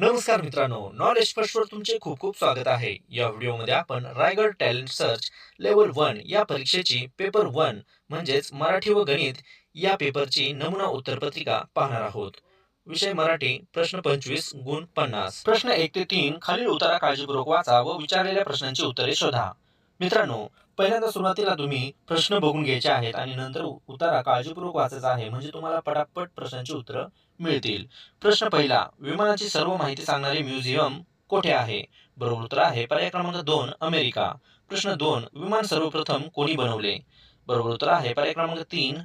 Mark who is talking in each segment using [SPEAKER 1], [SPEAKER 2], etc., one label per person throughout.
[SPEAKER 1] नमस्कार मित्रांनो knowledge first var तुमचे खूप खूप स्वागत आहे. या व्हिडिओमध्ये आपण Raigad talent search level one या परीक्षेची पेपर वन म्हणजेच मराठी व गणित या पेपरची नमुना उत्तरपत्रिका पाहणार आहोत. विषय मराठी प्रश्न पंचवीस गुण पन्नास. प्रश्न एक ते तीन खालील उतारा काळजीपूर्वक वाचा व विचारलेल्या प्रश्नांची उत्तरे शोधा. मित्रांनो पहिल्यांदा सुरुवातीला तुम्ही प्रश्न बघून घ्यायचे आहेत आणि नंतर उतारा काळजीपूर्वक वाचायचा आहे म्हणजे तुम्हाला पटापट प्रश्नांची उत्तरं मिळतील. प्रश्न पहिला विमानाची सर्व माहिती सांगणारे म्युझियम कोठे आहे? बरोबर उत्तर आहे पर्याय क्रमांक दोन अमेरिका. प्रश्न दोन विमान सर्वप्रथम कोणी बनवले? बरोबर उत्तर आहे पर्याय क्रमांक तीन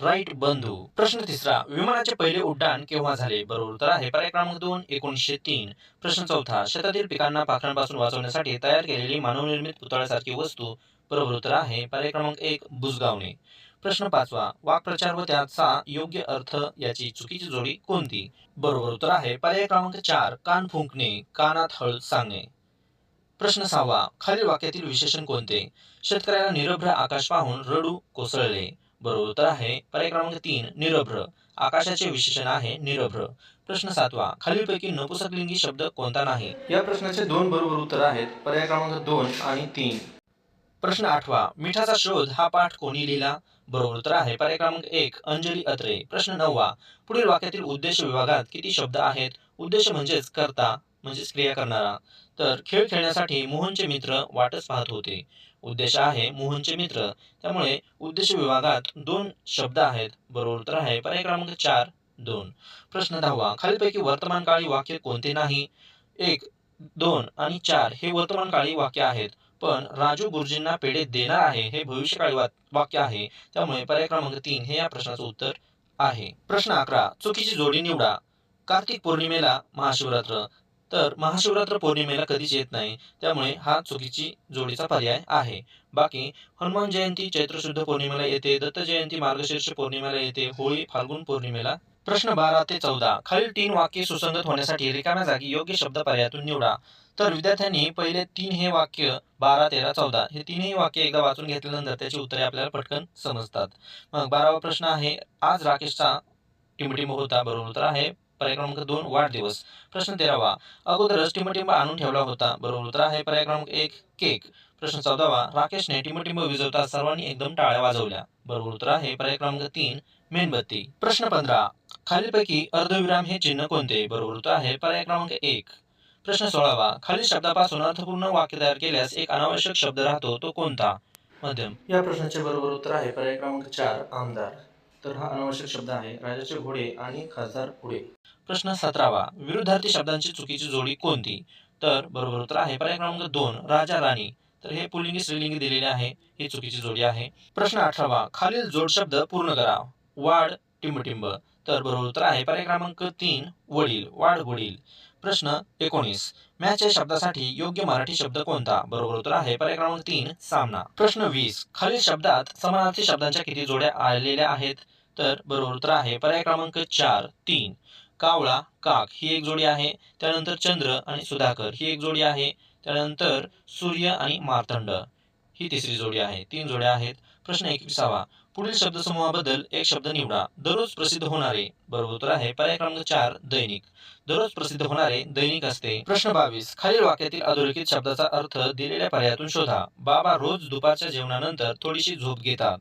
[SPEAKER 1] राईट बंधू. प्रश्न तिसरा विमानाचे पहिले उड्डाण केव्हा झाले? बरोबर उत्तर आहे पर्याय क्रमांक दोन एकोणीसशे तीन. प्रश्न चौथा शेतातील पिकांना पाखरांपासून वाचवण्यासाठी तयार केलेली मानवनिर्मित पुतळ्यासारखी वस्तू. बरोबर उत्तर आहे पर्याय क्रमांक एक बुजगावणे. प्रश्न पाचवा. वाक्प्रचार व त्याचा योग्य अर्थ याची चुकीची जोडी कोणती? बरोबर उत्तर आहे पर्याय क्रमांक चार कान फुंकणे कानात हळ सांगणे. प्रश्न सहावा. खालील वाक्यातील विशेषण कोणते? शेतकऱ्याला निरभ्र आकाश पाहून रडू कोसळले. बरोबर उत्तर आहे पर्याय क्रमांक तीन निरभ्र. आकाशाचे विशेषण आहे निरभ्र. प्रश्न सातवा. खालीलपैकी नपुसकलिंगी शब्द कोणता नाही? या प्रश्नाचे दोन बरोबर उत्तर आहेत. पर्याय क्रमांक दोन आणि तीन. प्रश्न आठवा. मिठाचा शोध हा पाठ कोणी लिहिला? बरोबर उत्तर आहे. पर्याय क्रमांक एक अंजली अत्रे. प्रश्न नववा. पुढील वाक्यातील उद्देश विभागात किती शब्द आहेत? उद्देश म्हणजेच करता म्हणजेच क्रिया करणारा. तर खेळ खेळण्यासाठी मोहनचे मित्र वाटच पाहत होते. उद्देश आहे मोहनचे मित्र. त्यामुळे उद्देश विभागात दोन शब्द आहेत. बरोबर उत्तर आहे. पर्याय क्रमांक चार दोन. प्रश्न दहावा. खालीलपैकी वर्तमान काळी वाक्य कोणते नाही? एक दोन आणि चार. हे वर्तमान काळी वाक्य आहेत. पण राजू गुरुजींना पेढे देणार आहे हे भविष्यकाळी वाक्य आहे. त्यामुळे पर्याय क्रमांक तीन हे या प्रश्नाचं उत्तर आहे. प्रश्न अकरा. चुकीची जोडी निवडा. कार्तिक पौर्णिमेला महाशिवरात्र. तर महाशिवरात्र पौर्णिमेला कधीच येत नाही. त्यामुळे हा चुकीची जोडीचा पर्याय आहे. बाकी हनुमान जयंती चैत्रशुद्ध पौर्णिमेला येते दत्त जयंती मार्गशीर्ष पौर्णिमेला येते होळी फाल्गुन पौर्णिमेला प्रश्न बारा ते चौदा. खालील तीन वाक्य सुसंगत होण्यासाठी रिकाम्या जागी योग्य शब्द पर्यायातून निवडा. तर विद्यार्थ्यांनी पहिले तीन हे वाक्य बारा तेरा चौदा हे तीनही वाक्य एकदा वाचून घेतल्यानंतर त्याची उत्तरे आपल्याला पटकन समजतात. मग बारावा प्रश्न आहे आज राकेशचा टिमटिंब होता बरोबर उत्तर आहे पर्याय क्रमांक दोन वाढदिवस. प्रश्न तेरावा अगोदरच टिमटिंब आणून ठेवला होता बरोबर उत्तर आहे पर्याय क्रमांक एक केक. प्रश्न चौदावा राकेशने टिमटिंब विजवता सर्वांनी एकदम टाळ्या वाजवल्या बरोबर उत्तर आहे पर्याय क्रमांक तीन मेणबत्ती. प्रश्न पंधरा. खालीलपैकी अर्धविराम हे चिन्ह कोणते? बरोबर उत्तर आहे. पर्याय क्रमांक एक. प्रश्न सोळावा. खालील शब्दापासून अर्थपूर्ण वाक्य तयार केल्यास एक अनावश्यक शब्द राहतो. तो कोणता? मध्यम. या प्रश्नाचे बरोबर उत्तर आहे. पर्याय क्रमांक चार आमदार. तर हा अनावश्यक शब्द आहे. राजाचे घोडे आणि खासदार पुढे प्रश्न सतरावा. विरुद्धार्थी शब्दांची चुकीची जोडी कोणती? तर बरोबर उत्तर आहे. पर्याय क्रमांक दोन राजा राणी. तर हे पुल्लिंगी स्त्रीलिंगी दिलेले आहे. ही चुकीची जोडी आहे. प्रश्न अठरावा. खालील जोड शब्द पूर्ण करा. वाढ टिंबटिंब. तर बरोबर उत्तर आहे. पर्याय क्रमांक तीन वडील. वाढ वडील. प्रश्न एकोणीस. मॅच या शब्दासाठी योग्य मराठी शब्द कोणता? बरोबर उत्तर आहे. पर्याय क्रमांक तीन सामना. प्रश्न वीस. खालील शब्दात समानार्थी शब्दांच्या किती जोड्या आलेल्या आहेत? तर बरोबर उत्तर आहे. पर्याय क्रमांक चार तीन. कावळा काक ही एक जोडी आहे. त्यानंतर चंद्र आणि सुधाकर ही एक जोडी आहे. त्यानंतर सूर्य आणि मार्तंड. ही तिसरी जोडी आहे. तीन जोड्या आहेत. प्रश्न एकविसावा. पुढील शब्दसमूहाबद्दल एक शब्द निवडा. दररोज प्रसिद्ध होणारे बरोबर उत्तर आहे पर्याय क्रमांक चार दैनिक. दररोज प्रसिद्ध होणारे दैनिक असते. प्रश्न बावीस. खालील वाक्यातील अधोरेखित शब्दाचा अर्थ दिलेल्या पर्यायातून शोधा. बाबा रोज दुपारच्या जेवणानंतर थोडीशी झोप घेतात.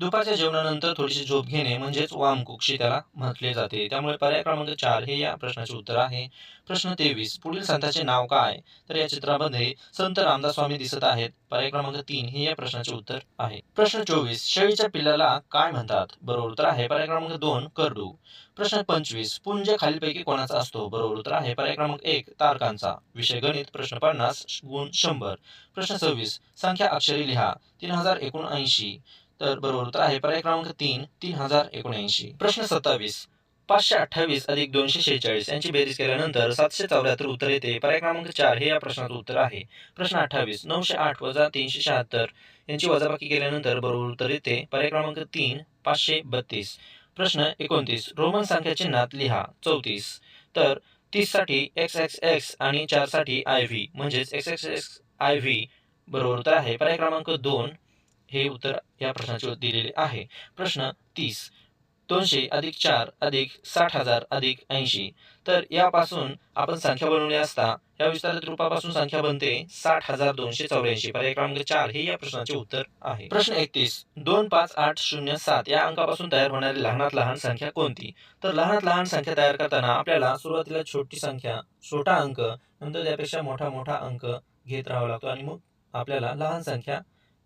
[SPEAKER 1] दुपारच्या जेवणानंतर थोडीशी झोप घेणे म्हणजेच वामकुक्षी त्याला म्हटले जाते. त्यामुळे पर्याय क्रमांक चार हे या प्रश्नाचे उत्तर आहे. प्रश्न तेवीस. पुढील संताचे नाव काय? तर या चित्रामध्ये संत रामदास स्वामी दिसत आहेत. पर्याय क्रमांक तीन हे या प्रश्नाचे उत्तर आहे. प्रश्न चोवीस. शेळीच्या पिल्लाला काय म्हणतात? बरोबर उत्तर आहे. पर्याय क्रमांक दोन करडू. प्रश्न पंचवीस. पुंज खालीलपैकी कोणाचा असतो? बरोबर उत्तर आहे. पर्याय क्रमांक एक तारकांचा. विषय गणित. प्रश्न पन्नास गुण शंभर. प्रश्न सव्वीस. संख्या अक्षरी लिहा. तीन हजार एकोणऐंशी. तर बरोबर उत्तर आहे. पर्याय क्रमांक तीन तीन हजार एकोणऐंशी. प्रश्न सत्तावीस. पाचशे अठ्ठावीस अधिक दोनशे शेहेचाळीस यांची बेरीज केल्यानंतर सातशे चौऱ्याहत्तर उत्तर येते. पर्याय क्रमांक चार हे या प्रश्नाचं उत्तर आहे. प्रश्न अठ्ठावीस. नऊशे आठ वजा तीनशे शहात्तर यांची वजाबाकी केल्यानंतर बरोबर उत्तर येते. पर्याय क्रमांक तीन पाचशे बत्तीस. प्रश्न एकोणतीस. रोमन संख्या चिन्हात लिहा. चौतीस. तर तीससाठी एक्स एक्स एक्स आणि चारसाठी आय व्ही. म्हणजेच X X X I V. बरोबर उत्तर आहे. पर्याय क्रमांक दोन हे उत्तर या प्रश्नाचे दिलेले आहे. प्रश्न तीस. दोनशे अधिक चार अधिक साठ हजार अधिक ऐंशी. तर यापासून आपण संख्या बनवली असता या विस्तारित रूपापासून संख्या बनते साठ हजार दोनशे चौऱ्याऐंशी. पर्याय क्रमांक चार हे या प्रश्नाचे उत्तर आहे. प्रश्न एकतीस. दोन पाच आठ शून्य सात या अंकापासून तयार होणारी लहानात लहान संख्या कोणती? तर लहानात लहान संख्या तयार करताना आपल्याला सुरुवातीला छोटी संख्या छोटा अंक नंतर त्यापेक्षा मोठा मोठा अंक घेत राहावा लागतो आणि मग आपल्याला लहान संख्या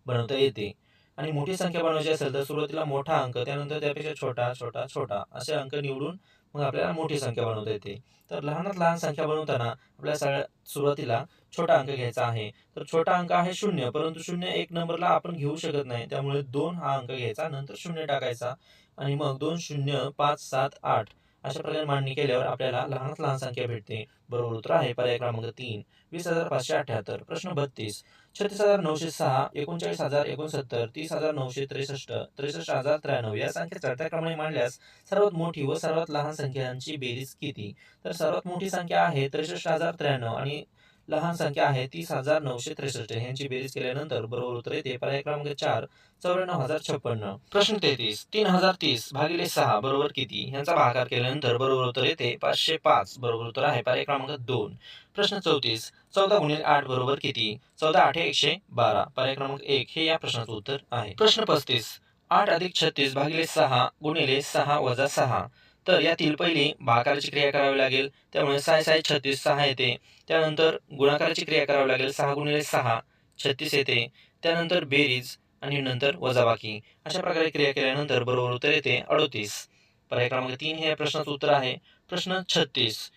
[SPEAKER 1] बनवता येते. आणि मोठी संख्या बनवायची असेल तर सुरुवातीला मोठा अंक त्यानंतर त्यापेक्षा छोटा छोटा छोटा असे अंक निवडून मग आपल्याला मोठी संख्या बनवता येते. तर लहानात लहान संख्या बनवताना आपल्याला सगळ्या सुरुवातीला छोटा अंक घ्यायचा आहे. तर छोटा अंक आहे शून्य परंतु शून्य एक नंबरला आपण घेऊ शकत नाही. त्यामुळे दोन हा अंक घ्यायचा नंतर शून्य टाकायचा आणि मग दोन शून्य पाच सात आठ अशा प्रकारे मांडणी केल्यावर आपल्याला लहानात लहान संख्या भेटते. बरोबर उत्तर आहे पर्याय क्रमांक तीन. वीस हजार पाचशे अठ्याहत्तर. प्रश्न बत्तीस. छत्तीस हजार नऊशे सहा. एकोणचाळीस हजार एकोणसत्तर. तीस हजार नऊशे त्रेसष्ट. त्रेसष्ट हजार त्र्याण्णव. या संख्या चढत्या क्रमाने मांडल्यास सर्वात मोठी व सर्वात लहान संख्यांची बेरीज किती? तर सर्वात मोठी संख्या आहे त्रेसष्ट हजार त्र्याण्णव आणि लहान संख्या आहे तीस हजार नऊशे त्रेसष्ट. यांची बेरीज केल्यानंतर बरोबर उत्तर येते. पर्याय क्रमांक चार चौऱ्याण्णव हजार छप्पन्न. प्रश्न तेहतीस तीन हजार तीस भागिले सहा बरोबर किती? यांचा भागाकार केल्यानंतर बरोबर उत्तर येते पाचशे पाच बरोबर उत्तर आहे. पर्याय क्रमांक दोन. प्रश्न चौतीस चौदा गुणिले आठ बरोबर किती? चौदा आठ एकशे बारा. पर्याय क्रमांक एक हे या प्रश्नाचं उत्तर आहे. प्रश्न पस्तीस आठ अधिक छत्तीस भागिले सहा गुणिले सहा वजा सहा. तर यातील पहिली भाकाराची क्रिया करावी लागेल त्यामुळे साय साय छत्तीस सहा येते. त्यानंतर गुणाकाराची क्रिया करावी लागेल सहा गुणिले सहा छत्तीस येते. त्यानंतर बेरीज आणि नंतर वजाबाकी. अशा प्रकारे क्रिया केल्यानंतर बरोबर उत्तर येते अडोतीस. पर्याय क्रमांक तीन हे या प्रश्नाचं उत्तर आहे. प्रश्न छत्तीस.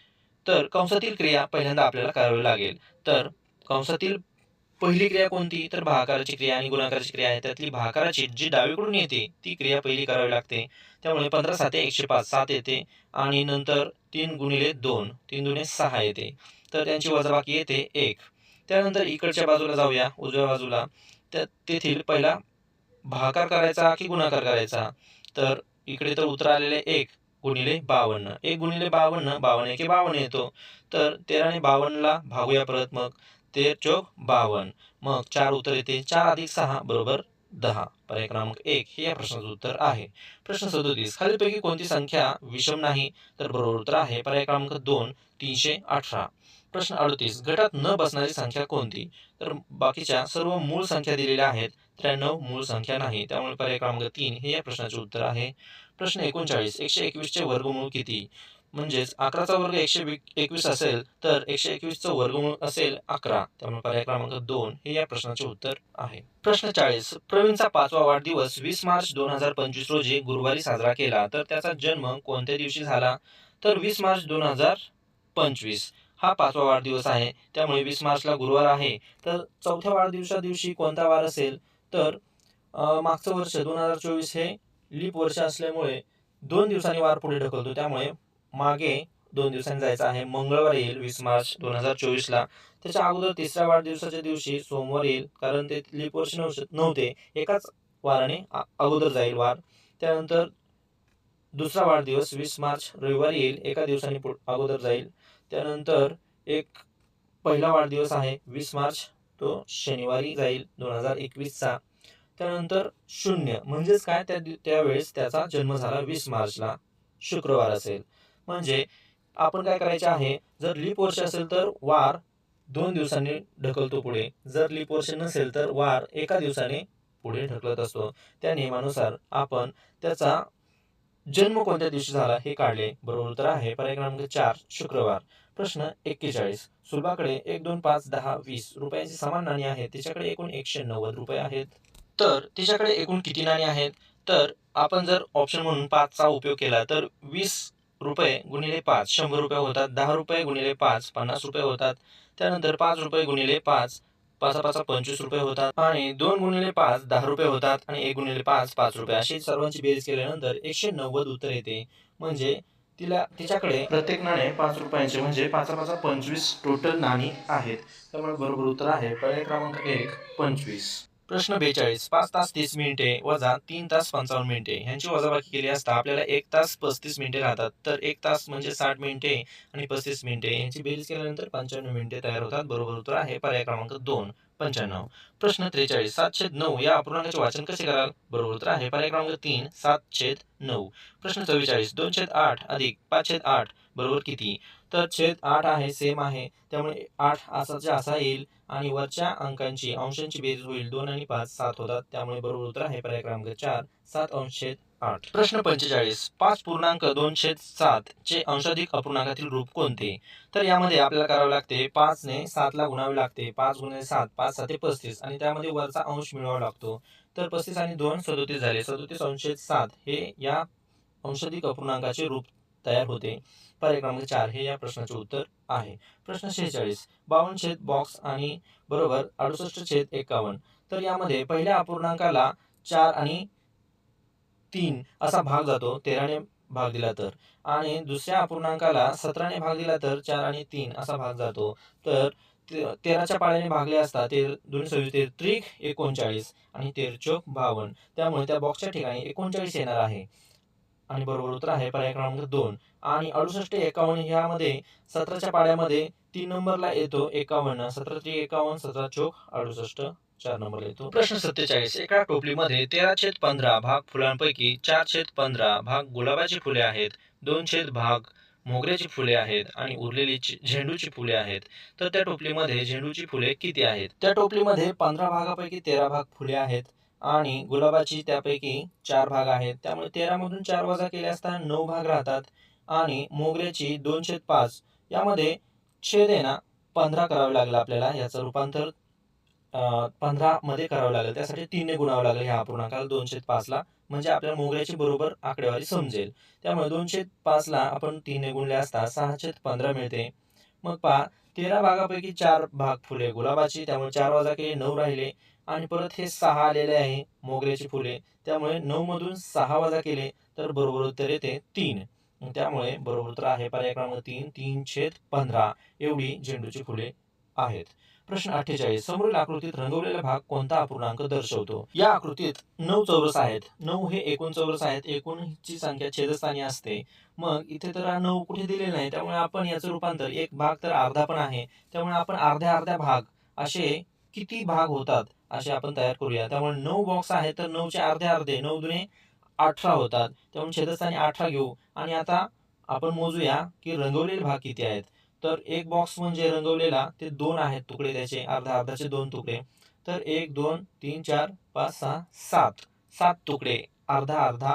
[SPEAKER 1] तर कंसातील क्रिया पहिल्यांदा आपल्याला करावी लागेल. तर कंसातील पहिली क्रिया कोणती? तर भाकाराची क्रिया आणि गुणाकाराची क्रिया आहे. त्यातली भाकाराची जी डावीकडून येते ती क्रिया पहिली करावी लागते. त्यामुळे पंधरा साते एकशे पाच सात येते आणि नंतर तीन गुणिले दोन तीन दुणे सहा येते. तर त्यांची वजाबाकी येते एक. त्यानंतर इकडच्या बाजूला जाऊया उजव्या बाजूला. त्या तेथील पहिला भाकार करायचा की गुणाकार करायचा? तर इकडे तर उत्तर आलेले एक गुणिले बावन्न. एक गुणिले बावन्न बावन्न एके बावन्न येतो. तर तेराने बावन्नला भागूया परत मग. तेर चौक बावन्न मग चार उत्तर येते. चार अधिक सहा बरोबर दहा. पर्याय क्रमांक एक. हे या प्रश्नाचं उत्तर आहे. प्रश्न सदोतीस. खालीलपैकी कोणती संख्या विषम नाही तर बरोबर उत्तर आहे. पर्याय क्रमांक दोन तीनशे अठरा. प्रश्न अडतीस. गटात न बसणारी संख्या कोणती? तर बाकीच्या सर्व मूळ संख्या दिलेल्या आहेत. त्र्याण्णव मूळ संख्या नाही. त्यामुळे पर्याय क्रमांक तीन हे या प्रश्नाचे उत्तर आहे. प्रश्न एकोणचाळीस. एकशे एकवीसचे वर्गमूळ किती? म्हणजेच अकराचा वर्ग एकशे एकवीस असेल तर एकशे एकवीसचं वर्गमूळ असेल अकरा. त्यामुळे पर्याय क्रमांक दोन हे या प्रश्नाचे उत्तर आहे. प्रश्न चाळीस. प्रवीणचा पाचवा वाढदिवस वीस मार्च दोन हजार पंचवीस रोजी गुरुवारी साजरा केला. तर त्याचा जन्म कोणत्या दिवशी झाला? तर वीस मार्च दोन हजार पंचवीस. हा पाचवा वाढदिवस आहे. त्यामुळे वीस मार्चला गुरुवार आहे. तर चौथ्या वाढदिवसा दिवशी कोणता वार असेल? तर मागचं वर्ष दोन हजार चोवीस हे लीप वर्ष असल्यामुळे दोन दिवसांनी वार पुढे ढकलतो. त्यामुळे मागे दोन दिवसांनी जायचं आहे. मंगळवार येईल वीस मार्च दोन हजार चोवीसला. त्याच्या अगोदर तिसऱ्या वाढदिवसाच्या दिवशी सोमवार येईल कारण ते लीप वर्ष नव्हते एकाच वाराने अगोदर जाईल वार. त्यानंतर दुसरा वाढदिवस वीस मार्च रविवारी येईल एका दिवसाने अगोदर जाईल. त्यानंतर एक पहिला वाढदिवस आहे वीस मार्च तो शनिवारी जाईल दोन हजार एकवीसचा. त्यानंतर शून्य. म्हणजेच काय? त्या त्यावेळेस त्याचा जन्म झाला वीस मार्चला. शुक्रवार असेल. म्हणजे आपण काय करायचे आहे जर लीप वर्ष असेल तर वार दोन दिवसांनी ढकलतो पुढे. जर लीप वर्ष नसेल तर वार एका दिवसाने पुढे ढकलत असतो. त्या नियमानुसार आपण त्याचा जन्म कोणत्या दिवशी झाला हे काढले. बरोबर उत्तर आहे. पर्याय क्रमांक चार शुक्रवार. प्रश्न एक्केचाळीस. सुलभाकडे एक दोन पाच दहा वीस रुपयांची समान नाणी आहेत. तिच्याकडे एकूण एकशे नव्वद रुपये आहेत. तर तिच्याकडे एकूण किती नाणी आहेत? तर आपण जर ऑप्शन म्हणून पाचचा उपयोग केला तर वीस रुपये गुणिले पाच शंभर रुपये होतात दहा रुपये गुणिले पाच पन्नास रुपये होतात. त्यानंतर पाच रुपये गुणिले पाच पाच पाच पंचवीस रुपये होतात. आणि दोन गुणिले पाच दहा रुपये होतात. आणि एक गुणिले पाच पाच रुपये. अशी सर्वांची बेरीज केल्यानंतर एकशे नव्वद उत्तर येते. म्हणजे तिला तिच्याकडे प्रत्येक नाणे पाच रुपयांचे. म्हणजे पाच पाच पंचवीस टोटल नाणी आहेत. त्यामुळे बरोबर उत्तर आहे. पर्याय क्रमांक एक पंचवीस. प्रश्न बेचाळीस पाच तास तीस मिनिटे वजा तीन तास पंचावन्न मिनिटे. ह्यांची वजाबाकी केली असता आपल्याला एक तास पस्तीस मिनिटे राहतात. तर एक तास म्हणजे साठ मिनिटे आणि पस्तीस मिनिटे. यांची बेरीज केल्यानंतर पंच्याण्णव मिनिटे तयार होतात. बरोबर उत्तर आहे पर्याय क्रमांक दोन पंच्याण्णव. प्रश्न त्रेचाळीस सात नऊ या अपूर्णांकाचे वाचन कसे कराल? बरोबर उत्तर आहे पर्याय क्रमांक तीन सात नऊ. प्रश्न चव्वेचाळीस दोन छेद आठ अधिक पाच छेद आठ बरोबर किती? तर छेद आठ आहे सेम आहे. त्यामुळे आठ असाचा असा येईल. आणि वरच्या अंकांची अंशांची बेरीज होईल दोन आणि पाच सात होतात. त्यामुळे बरोबर उत्तर आहे पर्याय क्रमांक चार सात अंश आठ. प्रश्न पंचेचाळीस. पाच पूर्णांक दोनशे सात चे अंशाधिक अपूर्णांकातील रूप कोणते? तर यामध्ये आपल्याला करावे लागते पाच ने सात सातला गुणावे लागते. पाच गुणे सात पाच साते पस्तीस. आणि त्यामध्ये वरचा अंश मिळवावा लागतो. तर पस्तीस आणि दोन सदोतीस झाले. सदोतीस अंश सात हे या अंशाधिक अपूर्णांकाचे रूप तयार होते. पर्याय क्रमांक चार हे या प्रश्नाचे उत्तर आहे. प्रश्न शेहेचाळीस. बावन्न छेद बॉक्स आणि बरोबर अडुसष्ट छेद एकावन्न. तर यामध्ये पहिल्या अपूर्णांकाला चार आणि तीन असा भाग जातो तेराने भाग दिला तर. आणि दुसऱ्या अपूर्णांकाला सतराने भाग दिला तर चार आणि तीन असा भाग जातो. तर तेराच्या पाळ्याने भागले असता ते दोन्ही सव्वीस तेर त्रिक एकोणचाळीस आणि तेर चौक बावन्न. त्यामुळे त्या बॉक्सच्या ठिकाणी एकोणचाळीस येणार आहे. आणि बरोबर उत्तर आहे. पर्याय क्रमांक दोन. आणि अडुसष्ट एकावन्न ह्यामध्ये सतराच्या पाड्यामध्ये तीन नंबरला येतो एकावन्न. सतरा त्रिक एकावन्न सतरा चौक अडुसष्ट चार नंबरला येतो. प्रश्न सत्तेचाळीस. एका टोपलीमध्ये तेरा छेद पंधरा भाग फुलांपैकी चार छेद पंधरा भाग गुलाबाची फुले आहेत. दोन छेद भाग मोगऱ्याची फुले आहेत आणि उरलेली झेंडूची फुले आहेत. तर त्या टोपलीमध्ये झेंडूची फुले किती आहेत? त्या टोपलीमध्ये पंधरा भागापैकी तेरा भाग फुले आहेत. आणि गुलाबाची त्यापैकी चार भाग आहेत. त्यामुळे तेरा मधून चार वजा केले असता नऊ भाग राहतात. आणि मोगऱ्याची दोन छेद पाच यामध्ये छेद आहे ना पंधरा करावे लागलं आपल्याला. याचं रूपांतर पंधरामध्ये करावं लागेल. त्यासाठी तीनने गुणावं लागेल ह्या अपूर्णांकाला दोनशे पाचला. म्हणजे आपल्याला मोगऱ्याची बरोबर आकडेवारी समजेल. त्यामुळे दोनशे पाचला आपण तीनने गुणले असता सहाशे पंधरा मिळते. मग पहा तेरा भागापैकी चार भाग फुले. गुलाबाची त्यामुळे चार वाजा केले नऊ राहिले. आणि परत हे सहा आलेले आहे मोगऱ्याची फुले. त्यामुळे नऊ मधून सहा वजा केले तर बरोबर उत्तर येते तीन. त्यामुळे बरोबर उत्तर आहे पर्याय क्रमांक तीन तीन छेद पंधरा. एवढी झेंडूची फुले आहेत. प्रश्न अठ्ठेचाळीस. समोरील आकृतीत रंगवलेला भाग कोणता अपूर्णांक दर्शवतो? या आकृतीत नऊ चौरस आहेत. नऊ हे एकूण चौरस आहेत. एकूणची संख्या छेदस्थानी असते. मग इथे तर नऊ कुठे दिलेले नाही त्यामुळे आपण याचं रूपांतर एक भाग तर अर्धा पण आहे. त्यामुळे आपण अर्ध्या अर्ध्या भाग असे किती भाग होतात असे आपण तयार करूया. त्यामुळे नऊ बॉक्स आहेत तर नऊचे अर्धे अर्धे नऊ दुने अठरा होतात. त्यामुळे छेदस्थानी अठरा घेऊ. आणि आता आपण मोजूया की रंगवलेले भाग किती आहेत. तर एक बॉक्स म्हणजे रंगवलेला ते दोन आहेत तुकडे त्याचे अर्धा अर्धाचे दोन तुकडे. तर एक दोन तीन चार पाच सहा सात. सात तुकडे अर्धा अर्धा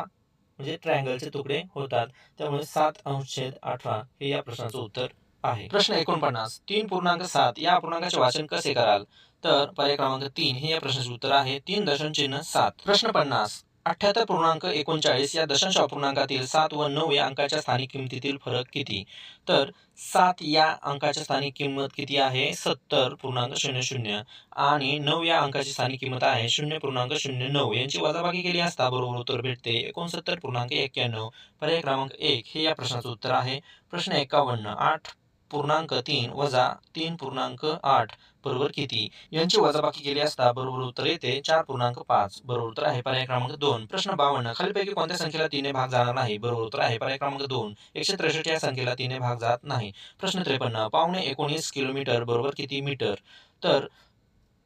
[SPEAKER 1] म्हणजे ट्रायंगलचे तुकडे होतात. त्यामुळे सात अंश छेद अठरा हे या प्रश्नाचं उत्तर आहे. प्रश्न एकोणपन्नास. तीन पूर्णांक सात. या अपूर्णांकाचे वाचन कसे कराल? तर पर्याय क्रमांक तीन. हे या प्रश्नाचे उत्तर आहे. तीन दशांश चिन्ह सात. प्रश्न पन्नास. अठ्याहत्तर पूर्णांक एकोणचाळीस या दशांश अपूर्णांकातील सात व नऊ या अंकाच्या स्थानिक किमतीतील फरक किती? तर सात या अंकाच्या स्थानिक किंमत किती आहे? सत्तर पूर्णांक शून्य शून्य. आणि नऊ या अंकाची स्थानिक किंमत आहे शून्य पूर्णांक शून्य नऊ. यांची वजाबाकी केली असता बरोबर उत्तर भेटते. एकोणसत्तर पूर्णांक एक्क्याण्णव. पर्याय क्रमांक एक. हे या प्रश्नाचं उत्तर आहे. प्रश्न एकावन्न. आठ पूर्णांक तीन वजा तीन पूर्णांक आठ. बरोबर किती? यांची वजाबाकी केली असता बरोबर उत्तर येते चार पूर्णांक पाच. बरोबर उत्तर आहे पर्याय क्रमांक दोन. प्रश्न बावन्न. खालीपैकी कोणत्या संख्येला तीने भाग जाणार नाही? बरोबर उत्तर आहे पर्याय क्रमांक दोन. एकशे त्रेसष्ट या संख्येला तीने भाग जात नाही. प्रश्न त्रेपन्न. पावणे एकोणीस किलोमीटर. बरोबर किती मीटर? तर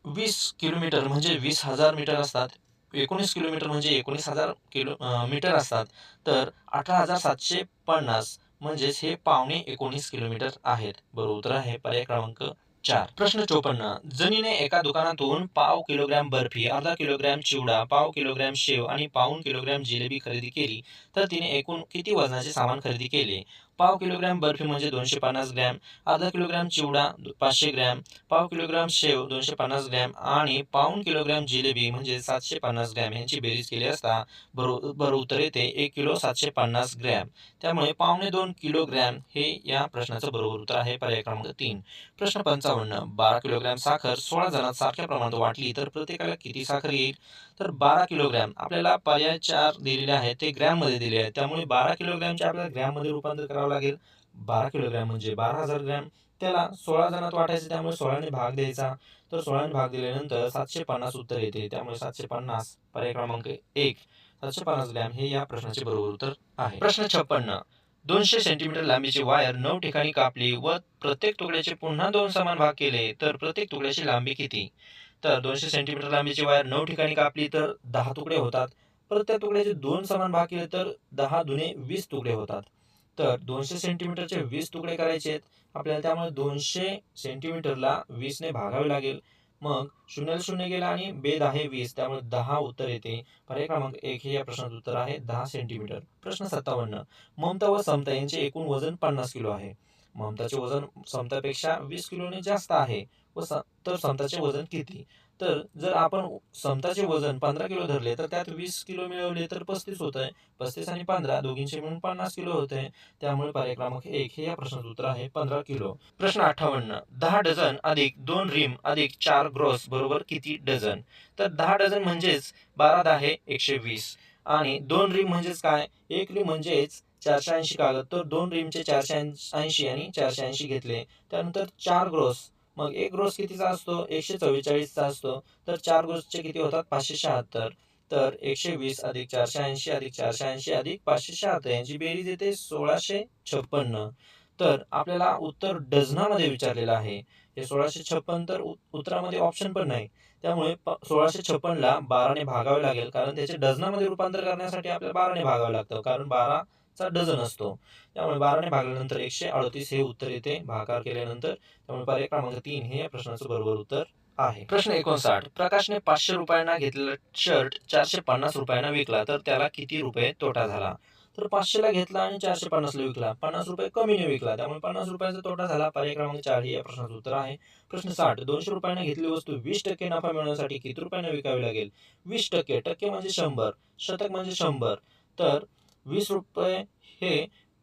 [SPEAKER 1] वीस किलोमीटर म्हणजे वीस हजार मीटर असतात. एकोणीस किलोमीटर म्हणजे एकोणीस हजार किलो मीटर असतात. तर अठरा हजार सातशे पन्नास म्हणजेच हे पावणे एकोणीस किलोमीटर आहेत. बरोबर उत्तर आहे पर्याय क्रमांक चार. प्रश्न चोपन्न. जनीने एका दुकानातून पाव किलोग्रॅम बर्फी अर्धा किलोग्रॅम चिवडा पाव किलोग्रॅम शेव आणि पाऊन किलोग्रॅम जिलेबी खरेदी केली. तर तिने एकूण किती वजनाचे सामान खरेदी केले? पाव किलोग्रॅम बर्फी म्हणजे दोनशे पन्नास ग्रॅम अर्धा किलोग्रॅम चिवडा पाचशे ग्रॅम पाव किलोग्रॅम शेव दोनशे पन्नास ग्रॅम आणि पाऊन किलोग्रॅम जिलेबी म्हणजे सातशे पन्नास ग्रॅम यांची बेरीज केली असता बरो बरोबर उत्तर येते एक किलो सातशे पन्नास ग्रॅम. त्यामुळे पावणे दोन किलोग्रॅम हे या प्रश्नाचं बरोबर उत्तर आहे. पर्याय क्रमांक तीन. प्रश्न पंचावन्न. बारा किलोग्रॅम साखर सोळा जणांत सारख्या प्रमाणात वाटली तर प्रत्येकाला किती साखर येईल? तर बारा किलोग्रॅम आपल्याला पर्याय चार दिलेले आहेत. ते ग्रॅममध्ये दिले आहेत. त्यामुळे बारा किलोग्रॅमचे आपल्याला ग्रॅममध्ये रूपांतर करावं लागेल. बारा किलोग्रॅम म्हणजे बारा हजार ग्रॅम त्याला सोळा जणात वाटायचं त्यामुळे सोळाने भाग द्यायचा. तर सोळाने भाग दिल्यानंतर सातशे पन्नास उत्तर येते. त्यामुळे सातशे पन्नास पर्याय क्रमांक एक. सातशे पन्नास ग्रॅम हे या प्रश्नाचे बरोबर उत्तर आहे. प्रश्न छप्पन्न. दोनशे सेंटीमीटर लांबीची वायर नऊ ठिकाणी कापली व प्रत्येक तुकड्याचे पुन्हा दोन समान भाग केले. तर प्रत्येक तुकड्याची लांबी किती? तर दोनशे सेंटीमीटर लांबीची वायर नऊ ठिकाणी कापली तर दहा तुकडे होतात. परत त्या तुकड्याचे दोन समान भाग केले तर दहा दुने वीस तुकडे होतात. तर दोनशे सेंटीमीटरचे वीस तुकडे करायचे आहेत. आपल्याला त्यामुळे दोनशे सेंटीमीटरला वीसने भागावे लागेल. मग शून्याला शून्य गेला आणि बेद आहे वीस. त्यामुळे दहा उत्तर येते. पर्याय क्रमांक एक हे या प्रश्नाचं उत्तर आहे. दहा सेंटीमीटर प्रश्न सत्तावन्न. ममता व समता यांचे एकूण वजन पन्नास किलो आहे. ममताचे वजन समतापेक्षा वीस किलोने जास्त आहे व तर समताचे वजन किती? तर जर आपण समताचे वजन पंधरा किलो धरले तर त्यात वीस किलो मिळवले तर पस्तीस होत आहे पस्तीस आणि पंधरा दोघींचे मिळून पन्नास किलो होते त्यामुळे पर्याय क्रमांक एक हे या प्रश्नाचं उत्तर आहे पंधरा किलो. प्रश्न अठ्ठावन्न. दहा डझन अधिक दोन रिम अधिक चार ग्रॉस बरोबर किती डझन? तर दहा डझन म्हणजेच बारा दहा एकशे वीस. आणि दोन रिम म्हणजेच काय? एक रिम म्हणजेच चारशे ऐंशी कागद तर दोन रिमचे चारशे ऐंशी आणि चारशे ऐंशी घेतले. त्यानंतर चार ग्रोस. मग एक ग्रोस कितीचा असतो? एकशे चव्वेचाळीसचा असतो. तर चार ग्रोसचे किती होतात? पाचशे शहात्तर. तर एकशे वीस अधिक चारशे ऐंशी अधिक चारशे ऐंशी अधिक पाचशे शहात्तर. यांची बेरीज येते सोळाशे छप्पन्न. तर आपल्याला उत्तर डझनामध्ये विचारलेलं आहे. हे सोळाशे छप्पन तर उत्तरामध्ये ऑप्शन पण नाही. त्यामुळे सोळाशे छप्पनला बाराने भागावे लागेल. कारण त्याचे डझनामध्ये रूपांतर करण्यासाठी आपल्याला बाराने भागावं लागतं. कारण बारा चा डझन असतो. त्यामुळे बाराने भागल्यानंतर एकशे अडतीस हे उत्तर येते. भागाकार केल्यानंतर त्यामुळे पर्याय क्रमांक तीन हे या प्रश्नाचं बरोबर उत्तर आहे. प्रश्न एकोणसाठ. प्रकाशने पाचशे रुपयांना घेतलेला शर्ट चारशे पन्नास रुपयांना विकला. तर त्याला किती रुपये तोटा झाला? तर पाचशेला घेतला आणि चारशे पन्नासला विकला. पन्नास रुपये कमीने विकला. त्यामुळे पन्नास रुपयाचा तोटा झाला. पर्याय क्रमांक चार हे या प्रश्नाचं उत्तर आहे. प्रश्न साठ. दोनशे रुपयाने घेतली वस्तू वीस टक्के नफा मिळवण्यासाठी किती रुपयाने विकावी लागेल? वीस टक्के. टक्के म्हणजे शंभर. शतक म्हणजे शंभर. तर वीस रुपये हे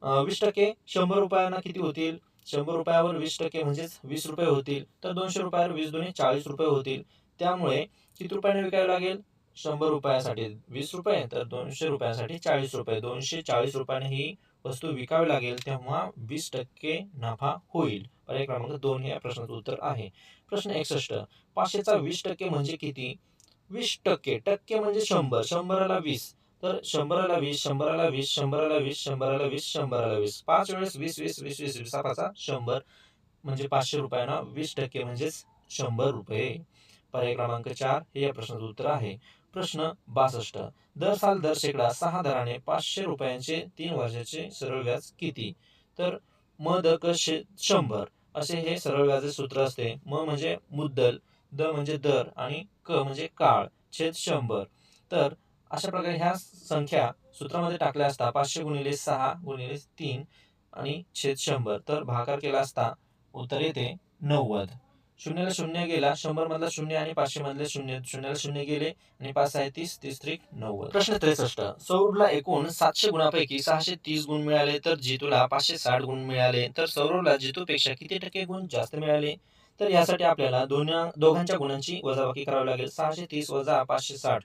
[SPEAKER 1] वीस टक्के शंभर रुपयांना किती होतील? शंभर रुपयावर वीस टक्के म्हणजेच वीस रुपये होतील. तर दोनशे रुपयावर वीस दोन्ही चाळीस रुपये होतील. त्यामुळे किती रुपयाने विकावे लागेल? शंभर रुपयासाठी वीस रुपये तर दोनशे रुपयासाठी चाळीस रुपये. दोनशे चाळीस रुपयाने ही वस्तू विकावी लागेल तेव्हा वीस टक्के नफा होईल. पर्याय क्रमांक दोन हे या प्रश्नाचं उत्तर आहे. प्रश्न एकसष्ट. पाचशेचा वीस टक्के म्हणजे किती? वीस टक्के. टक्के म्हणजे शंभर. शंभराला वीस. तर शंभराला वीस शंभराला वीस शंभराला वीस शंभराला वीस शंभराला वीस. पाच वेळेस वीस वीस वीस वीस वीस. पाचा शंभर म्हणजे पाचशे रुपयांना वीस टक्के म्हणजेच शंभर रुपये. पर्याय क्रमांक चार हे या प्रश्नाचं उत्तर आहे. प्रश्न बासष्ट. दर साल दर शेकडा सहा दराने पाचशे रुपयांचे तीन वर्षाचे सरळ व्याज किती? तर म द क शंभर. असे हे सरळ व्याजाचे सूत्र असते. म म्हणजे मुद्दल द म्हणजे दर आणि क म्हणजे काळ छेद शंभर. तर अशा प्रकारे ह्या संख्या सूत्रामध्ये टाकल्या असता पाचशे गुणिले सहा गुणिले तीन आणि छेद शंभर. तर भाकार केला असता उत्तर येते नव्वद. शून्याला शून्य गेला शंभर मधला शून्य आणि पाचशे मधले शून्य. शून्याला शून्य गेले आणि पाच आहे तीस तीस त्रिक नव्वद. प्रश्न त्रेसष्ट. सौरभला एकूण सातशे गुणापैकी सहाशे तीस गुण मिळाले तर जितूला पाचशे साठ गुण मिळाले. तर सौरभला जितूपेक्षा किती टक्के गुण जास्त मिळाले? तर यासाठी आपल्याला दोन दोघांच्या गुणांची वजाबाकी करावी लागेल. सहाशे तीस वजा पाचशे साठ.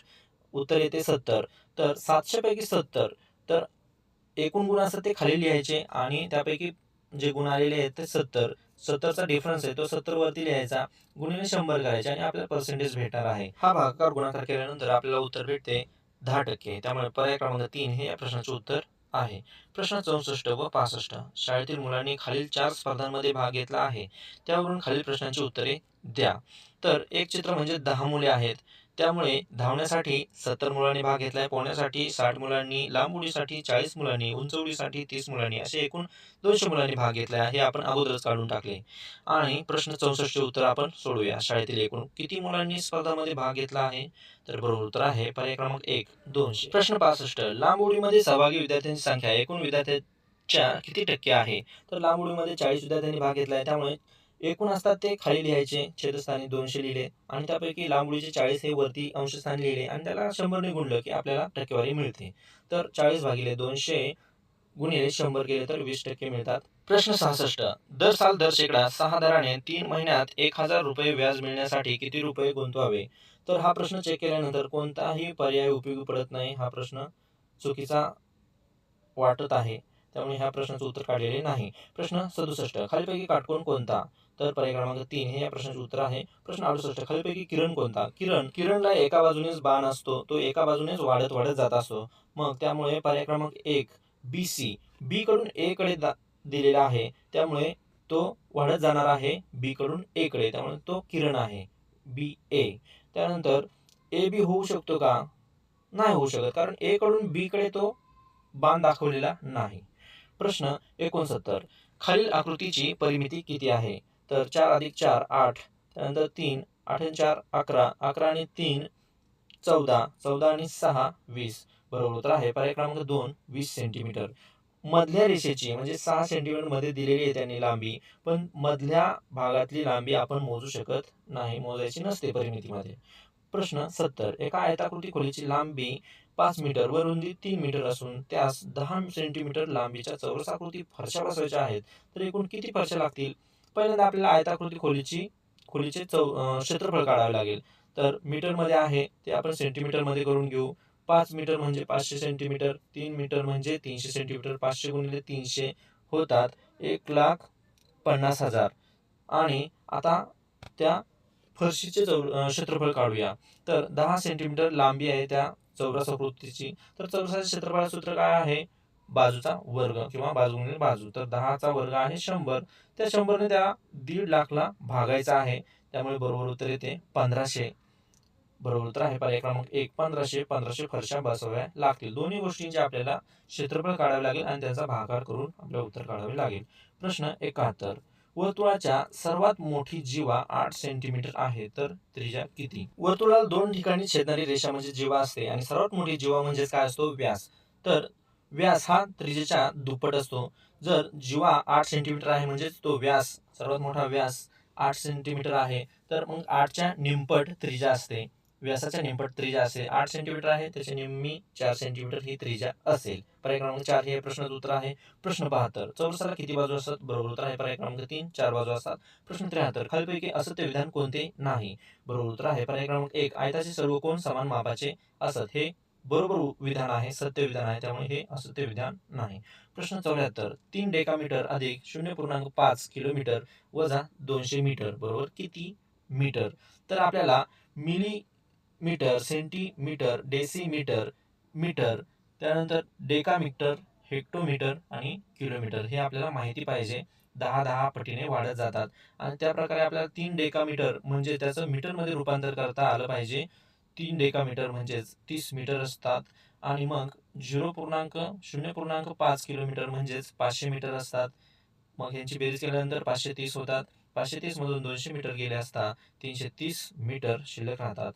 [SPEAKER 1] उत्तर येते सत्तर. तर सातशे पैकी सत्तर. तर एकूण गुण असतात ते खाली लिहायचे आणि त्यापैकी जे गुण आलेले आहेत ते सत्तर. सत्तरचा डिफरन्स आहे तो सत्तर वरती लिहायचा. गुणिले शंभर करायचे आणि आपल्याला पर्सेंटेज भेटणार आहे. हा भागाकार गुणाकार केल्यानंतर आपल्याला उत्तर भेटते दहा टक्के. त्यामुळे पर्याय क्रमांक तीन हे या प्रश्नाचे उत्तर आहे. प्रश्न चौसष्ट व पासष्ट. शाळेतील मुलांनी खालील चार स्पर्धांमध्ये भाग घेतला आहे. त्यावरून खालील प्रश्नांची उत्तरे द्या. तर एक चित्र म्हणजे दहा मुले आहेत. त्यामुळे धावण्यासाठी सत्तर मुलांनी भाग घेतलाय पोहण्यासाठी साठ मुलांनी लांब उडीसाठी चाळीस मुलांनी उंच उडीसाठी तीस मुलांनी असे एकूण दोनशे मुलांनी भाग घेतलाय हे आपण अगोदरच काढून टाकले. आणि प्रश्न चौसष्टचे उत्तर आपण सोडूया. शाळेतील एकूण किती मुलांनी स्पर्धामध्ये भाग घेतला आहे? तर बरोबर उत्तर आहे पर्याय क्रमांक एक दोनशे. प्रश्न पासष्ट लांब उडीमध्ये सहभागी विद्यार्थ्यांची संख्या एकूण विद्यार्थ्यांच्या किती टक्के आहे? तर लांब उडीमध्ये चाळीस विद्यार्थ्यांनी भाग घेतलाय त्यामुळे एकूण असतात ते खाली लिहायचे छेदस्थानी दोनशे लिहिले आणि त्यापैकी लांबडीचे चाळीस हे वरती अंशस्थानी लिहिले आणि त्याला शंभरने गुणलं की आपल्याला टक्केवारी मिळते. तर चाळीस भागिले दोनशे गुणिले शंभर केले तर वीस टक्के मिळतात. प्रश्न सहासष्ट. दर साल दर शेकडा सहा दराने तीन महिन्यात एक हजार रुपये व्याज मिळण्यासाठी किती रुपये गुंतवावे? तर हा प्रश्न चेक केल्यानंतर कोणताही पर्याय उपयोगी पडत नाही. हा प्रश्न चुकीचा वाटत आहे. त्यामुळे ह्या प्रश्नाचं उत्तर काढलेले नाही. प्रश्न सदुसष्ट खालीपैकी काटकोन कोणता? तर पर्याय क्रमांक तीन हे या प्रश्नाचे उत्तर आहे. प्रश्न अडुसष्ट खालीपैकी किरण कोणता? किरण किरणला एका बाजूनेच बाण असतो. तो एका बाजूनेच वाढत वाढत जात असतो. मग त्यामुळे पर्याय क्रमांक एक बी सी. बी कडून ए कडे दा- दिलेला आहे. त्यामुळे तो वाढत जाणार आहे बी कडून ए कडे. त्यामुळे तो किरण आहे बी ए त्यानंतर ए बी होऊ शकतो का? नाही होऊ शकत. कारण ए कडून बी कडे तो बाण दाखवलेला नाही. प्रश्न एकोणसत्तर. खालील आकृतीची परिमिती किती आहे? तर चार अधिक चार आठ. त्यानंतर तीन आठ आणि चार अकरा. अकरा आणि तीन चौदा. चौदा आणि सहा वीस. बरोबर उत्तर आहे. पर्याय क्रमांक दोन वीस सेंटीमीटर. मधल्या रेषेची म्हणजे सहा सेंटीमीटरमध्ये दिलेली आहे त्यांनी लांबी. पण मधल्या भागातली लांबी आपण मोजू शकत नाही. मोजायची नसते परिमितीमध्ये. प्रश्न सत्तर. एका आयताकृती खोलीची लांबी पाच मीटर व रुंदी तीन मीटर असून त्यास दहा सेंटीमीटर लांबीच्या चौरसाकृती फरशा बसवायच्या आहेत. तर एकूण किती फरशा लागतील? पहिल्यांदा आपल्याला आयताकृती खोलीची खोलीचे चौ क्षेत्रफळ काढावे लागेल. तर मीटरमध्ये आहे ते आपण सेंटीमीटरमध्ये करून घेऊ. पाच मीटर म्हणजे पाचशे सेंटीमीटर तीन मीटर म्हणजे तीनशे सेंटीमीटर पाचशे गुणिले तीनशे होतात एक लाख पन्नास हजार. आणि आता त्या फरशीचे चौ क्षेत्रफळ काढूया. तर दहा सेंटीमीटर लांबी आहे त्या चौरस आकृतीची तर चौरसाचे क्षेत्रफळ सूत्र काय आहे? बाजूचा वर्ग किंवा बाजू बाजू. तर दहाचा वर्ग आहे शंभर. त्या शंभरने त्या दीड लाखला भागायचा आहे. त्यामुळे बरोबर उत्तर येते पंधराशे. बरोबर उत्तर आहे. पर्याय क्रमांक एक पंधराशे. पंधराशे फरशा बसवाव्या लागतील. दोन्ही गोष्टींचे आपल्याला क्षेत्रफळ काढावे लागेल आणि त्यांचा भागाकार करून आपल्याला उत्तर काढावे लागेल. प्रश्न एकाहत्तर. वर्तुळाच्या सर्वात मोठी जीवा आठ सेंटीमीटर आहे तर त्रिज्या किती? वर्तुळाला दोन ठिकाणी छेदणारी रेषा म्हणजे जीवा असते आणि सर्वात मोठी जीवा म्हणजे काय असतो? व्यास. तर व्यास हा त्रिजेच्या दुप्पट असतो. जर जीवा आठ सेंटीमीटर आहे म्हणजेच तो व्यास सर्वात मोठा व्यास आठ सेंटीमीटर आहे तर मग आठच्या निमपट त्रिजा असते. व्यासाच्या नेमपट त्रिजा असेल. आठ सेंटीमीटर आहे त्याची निम्मी चार सेंटीमीटर ही त्रिजा असेल. पर्याय क्रमांक चार हे प्रश्नाचं उत्तर आहे. प्रश्न बहात्तर. चौरसाला किती बाजू असतात? बरोबर उत्तर आहे पर्याय क्रमांक तीन चार बाजू असतात. प्रश्न त्र्याहत्तर. खालपैकी असत्य विधान कोणते? नाही. बरोबर उत्तर आहे पर्याय क्रमांक एक आयताचे सर्व कोण समान मापाचे असत. हे बरोबर विधान आहे सत्य विधान आहे त्यामुळे हे असत्य विधान नाही. प्रश्न चौऱ्याहत्तर. तीन डेकामीटर अधिक शून्य पूर्णांक पाच किलोमीटर वजा दोनशे मीटर. बरोबर किती मीटर? तर आपल्याला millimetre centimetre decimetre metre त्यानंतर डेकामीटर हेक्टोमीटर आणि किलोमीटर हे आपल्याला माहिती पाहिजे. दहा दहा पटीने वाढत जातात. आणि त्या प्रकारे आपल्याला तीन डेकामीटर म्हणजे त्याचं मीटरमध्ये रूपांतर करता आलं पाहिजे. तीन डेकामीटर म्हणजेच तीस मीटर असतात. आणि मग झिरो पूर्णांक शून्य पूर्णांक पाच किलोमीटर म्हणजेच पाचशे मीटर असतात. मग यांची बेरीज केल्यानंतर पाचशे तीस होतात. पाचशे तीसमधून दोनशे मीटर गेले असता तीनशे तीस मीटर शिल्लक राहतात.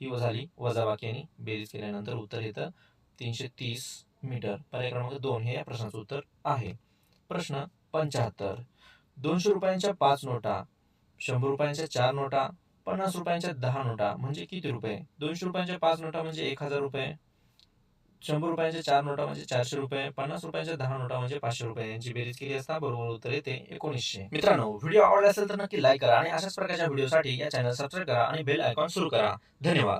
[SPEAKER 1] ही व झाली वजाबाकी आणि बेरीज केल्यानंतर उत्तर येतं तीनशे तीस मीटर. पर्याय क्रमांक दोन हे या प्रश्नाचं उत्तर आहे. प्रश्न पंच्याहत्तर. दोनशे रुपयांच्या पाच नोटा शंभर रुपयांच्या चार नोटा पन्नास रुपयांच्या दहा नोटा म्हणजे किती रुपये? दोनशे रुपयांच्या पाच नोटा म्हणजे एक हजार रुपये. शंभर रुपयांच्या चार नोटा म्हणजे चारशे रुपये पन्नास रुपयांच्या दहा नोटा म्हणजे पाचशे रुपये. यांची बेरीज केली असता बरोबर उत्तर येते एकोणीसशे. मित्रांनो व्हिडिओ आवडला असेल तर नक्की लाईक करा आणि अशाच प्रकारच्या व्हिडिओसाठी या चॅनल सबस्क्राईब करा आणि बेल आयकॉन सुरू करा. धन्यवाद.